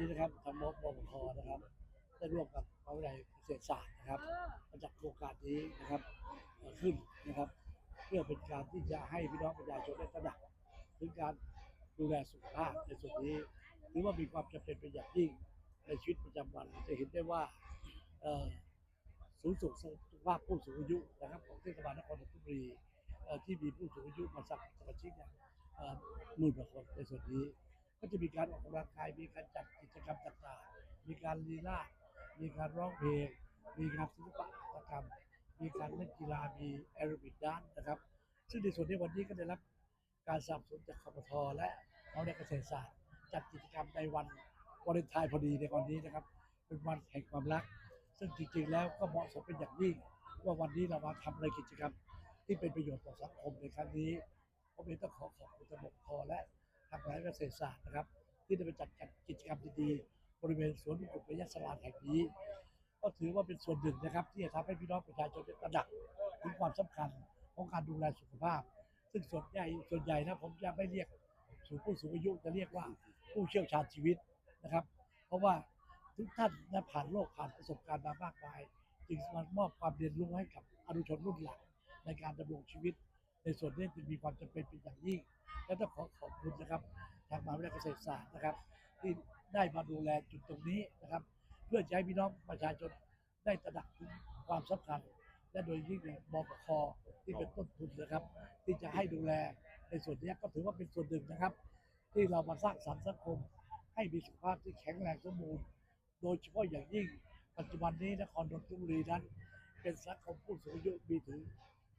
นี้นะครับทางมบปคนะครับ ได้ร่วมกับมหาวิทยาลัยเกษตรศาสตร์นะครับมาจัดโครงการนี้นะครับขึ้นนะครับ เพื่อเป็นการที่จะให้พี่น้องประชาชนได้ตระหนักถึงการดูแลสุขภาพในส่วนนี้ถือว่ามีความจำเป็นเป็นอย่างยิ่งในชีวิตประจำวันจะเห็นได้ว่าศูนย์ส่งเสริมสุขภาพผู้สูงอายุนะครับของเทศบาลนครนนทบุรีที่มีผู้สูงอายุมาสักสมาชิกเนี่ยหมื่นกว่าคนในส่วนนี้ ก็จะมีการออกกำลังกาย มีการจัดกิจกรรมต่างๆ มีการลีลามีการร้องเพลง มีงานศิลปะหัตถกรรม มีการเล่นกีฬา มีแอโรบิกด้านนะครับ ซึ่งในส่วนนี้วันนี้ก็ได้รับการสนับสนุนจากคอทและเราในเกษตรศาสตร์ จัดกิจกรรมในวันวาเลนไทน์พอดีในวันนี้นะครับ เป็นวันแห่งความรัก ซึ่งจริงๆแล้วก็เหมาะสมเป็นอย่างยิ่ง ว่าวันนี้เรามาทำในกิจกรรม ที่เป็นประโยชน์ต่อสังคมในครั้งนี้ผมเองต้องขอขอบคุณทางบกพและ ทางคณะเกษตรศาสตร์นะครับ ที่ได้ไปจัดกิจกรรมดีๆบริเวณสวนมงกุฎระยะสลานแห่งนี้ ก็ถือว่าเป็นส่วนหนึ่งนะครับ ที่จะทำให้พี่น้องประชาชนได้ตระหนักถึงความสำคัญของการดูแลสุขภาพ ซึ่งส่วนใหญ่ส่วนใหญ่นะผมจะไม่เรียกสูงผู้สูงอายุจะเรียกว่าผู้เชี่ยวชาญชีวิตนะครับ เพราะว่าทุกท่านได้ผ่านโลกผ่านประสบการณ์มามากมาย จึงมามอบความเรียนรู้ให้กับอนุชนรุ่นหลังในการดำรงชีวิต ในส่วนนี้จึงมีความจำเป็นเป็นอย่างยิ่ง และต้องขอขอบคุณนะครับทางมหาวิทยาลัยเกษตรศาสตร์นะครับ ที่ได้มาดูแลจุดตรงนี้นะครับ เพื่อจะให้พี่น้องประชาชนได้ตระหนักถึงความสำคัญ และโดยยิ่งเนี่ยบกคที่เป็นต้นทุนนะครับ ที่จะให้ดูแลในส่วนนี้ก็ถือว่าเป็นส่วนหนึ่งนะครับ ที่เรามาสร้างสรรค์สังคม ให้มีสุขภาพที่แข็งแรงสมบูรณ์โดยเฉพาะอย่างยิ่งปัจจุบันนี้นครนนทบุรีนั้น เป็นสังคมผู้สูงอายุมีถึง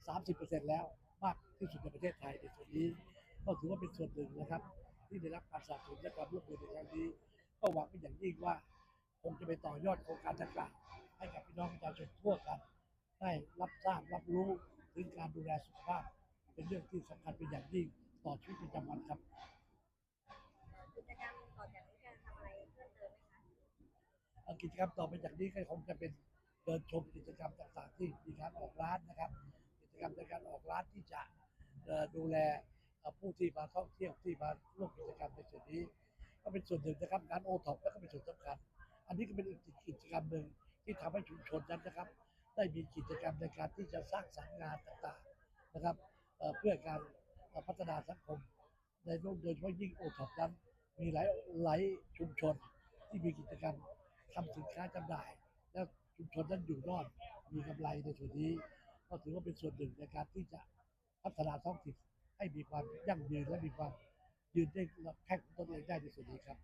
30%แล้วมากที่สุดในประเทศไทยในส่วนนี้ ก็ถือว่าเป็นส่วนหนึ่งนะครับ ที่ได้รับการสนับสนุนและความร่วมมือในครั้งนี้ ก็หวังเป็นอย่างยิ่งว่าคงจะไปต่อยอดโครงการดังกล่าวให้กับพี่น้องประชาชนทั่วกัน ได้รับทราบรับรู้ถึงการดูแลสุขภาพ เป็นเรื่องที่สำคัญเป็นอย่างยิ่งต่อชีวิตประจำวันครับกิจกรรมต่อจากนี้จะทำอะไรเพิ่มเติมไหมคะเอ่อกิจกรรมต่อไปจากนี้ก็คงจะเป็นเดินชมกิจกรรมต่างๆ ที่มีการออกร้านนะครับ กรรมในการออกร้านที่จะดูแลผู้ที่มาท่องเที่ยวที่มาร่วมกิจกรรมในส่วนนี้ ก็เป็นส่วนหนึ่งนะครับงานโอท็อปก็เป็นส่วนสำคัญ อันนี้ก็เป็นอีกกิจกรรมหนึ่งที่ทำให้ชุมชนนั้นนะครับ ได้มีกิจกรรมในการที่จะสร้างสรรค์งานต่างๆนะครับเพื่อการพัฒนาสังคม ในโลกโดยเฉพาะยิ่งโอท็อปนั้น มีหลายหลายชุมชนที่มีกิจกรรมทำสินค้าจำหน่าย แล้วชุมชนนั้นอยู่รอดมีกำไรในส่วนนี้ ก็ถือว่าเป็นส่วนหนึ่งในการที่จะพัฒนาท้องถิ่นให้มีความยั่งยืนและมีความยืนได้แข็งตนเองได้ในส่วนนี้ครับ